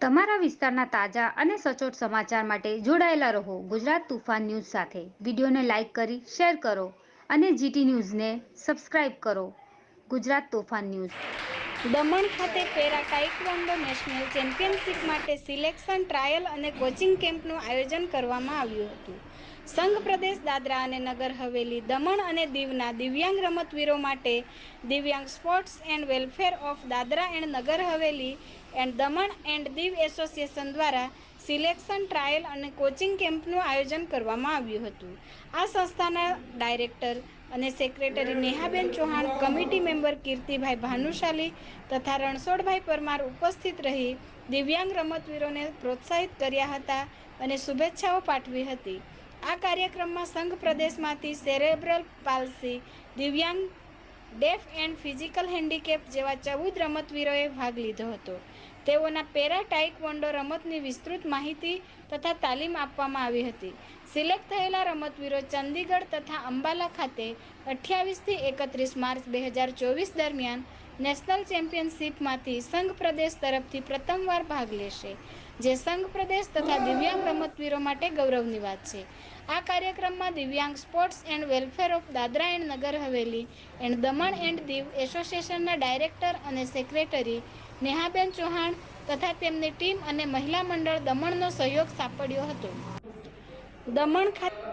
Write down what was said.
તમારા વિસ્તારના તાજા અને સચોટ સમાચાર માટે જોડાયેલા રહો ગુજરાત તુફાન ન્યૂઝ સાથે. વિડીયોને લાઇક કરી, શેર કરો અને જીટી ન્યૂઝને સબસ્ક્રાઇબ કરો. ગુજરાત તોફાન ન્યૂઝ. દમણ ખાતે પેરા ટાઇકવોન્ડો નેશનલ ચેમ્પિયનશિપ માટે સિલેક્શન, ટ્રાયલ અને કોચિંગ કેમ્પનું આયોજન કરવામાં આવ્યું હતું. સંઘ પ્રદેશ દાદરા અને નગર હવેલી, દમણ અને દીવના દિવ્યાંગ રમતવીરો માટે દિવ્યાંગ sports and welfare of Dadra and Nagar Haveli and Daman and Diu association દ્વારા સિલેક્શન, ટ્રાયલ અને કોચિંગ કેમ્પનું આયોજન કરવામાં આવ્યું હતું. આ સંસ્થાના ડાયરેક્ટર અને secretary Nehaben Chauhan, committee member Kirtibhai Bhanushali તથા રણછોડભાઈ પરમાર ઉપસ્થિત રહી દિવ્યાંગ રમતવીરોને પ્રોત્સાહિત કર્યા હતા અને શુભેચ્છાઓ પાઠવી હતી. આ કાર્યક્રમમાં સંઘ પ્રદેશમાંથી સેરેબ્રલ પાલ્સી, દિવ્યાંગ, ડેફ એન્ડ ફિઝિકલ હેન્ડીકેપ જેવા ચૌદ રમતવીરોએ ભાગ લીધો હતો. તેઓના પેરા ટાઇકવોન્ડો રમતની વિસ્તૃત માહિતી તથા તાલીમ આપવામાં આવી હતી. સિલેક્ટ થયેલા રમતવીરો ચંદીગઢ તથા અંબાલા ખાતે અઠ્યાવીસથી એકત્રીસ માર્ચ બે હજાર ચોવીસ દરમિયાન નેશનલ ચેમ્પિયનશિપમાંથી સંઘ પ્રદેશ તરફથી પ્રથમવાર ભાગ લેશે, જે સંઘ પ્રદેશ તથા દિવ્યાંગ રમતવીરો માટે ગૌરવની વાત છે. આ કાર્યક્રમમાં દિવ્યાંગ sports and welfare of Dadra and Nagar Haveli and Daman and Diu એસોસિએશનના ડાયરેક્ટર અને સેક્રેટરી નેહાબેન ચૌહાણ તથા તેમની ટીમ અને મહિલા મંડળ દમણનો સહયોગ સાંપડ્યો હતો. દમણ ખાતે